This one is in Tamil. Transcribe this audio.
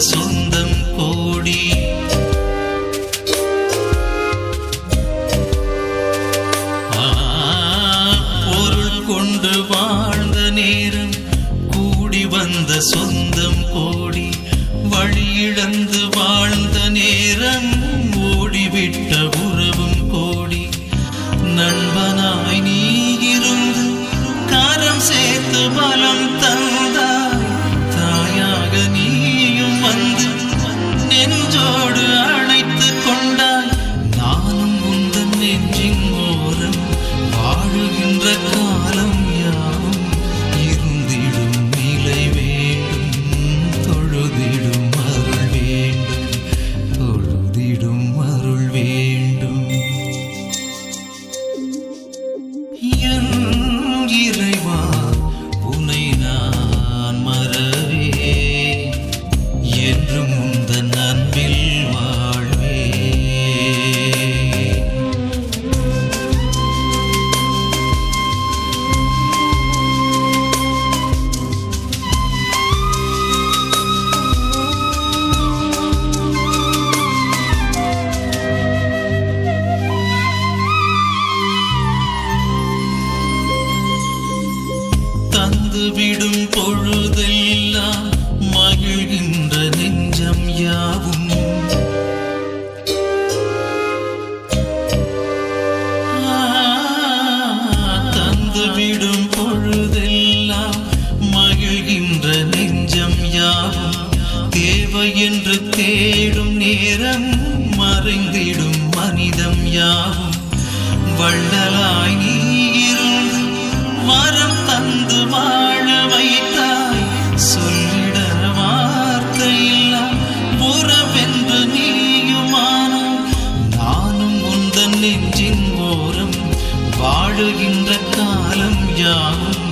சொந்தம் கோடி. பொருள் கொண்டு வாழ்ந்த நேரம் கூடி வந்த சொந்தம் கோடி. வழியிழந்து தந்துவிடும் பொழுதெல்லாம் மகிழ்கின்ற நெஞ்சம் யாவும். தந்துவிடும் பொழுதெல்லாம் மகிழ்கின்ற நெஞ்சம் யாவும். தேவை என்று தேடும் நேரம் மறைந்திடும் மனிதம் யாவும். வள்ளலாய் நீ வரம் தந்து வாழ வைத்தாய். சொல்லிட வார்த்தையில்லா புறவென்று நீயுமானும். நானும் உந்தன் நெஞ்சின் ஓரம் வாழுகின்ற காலம் யாவும்.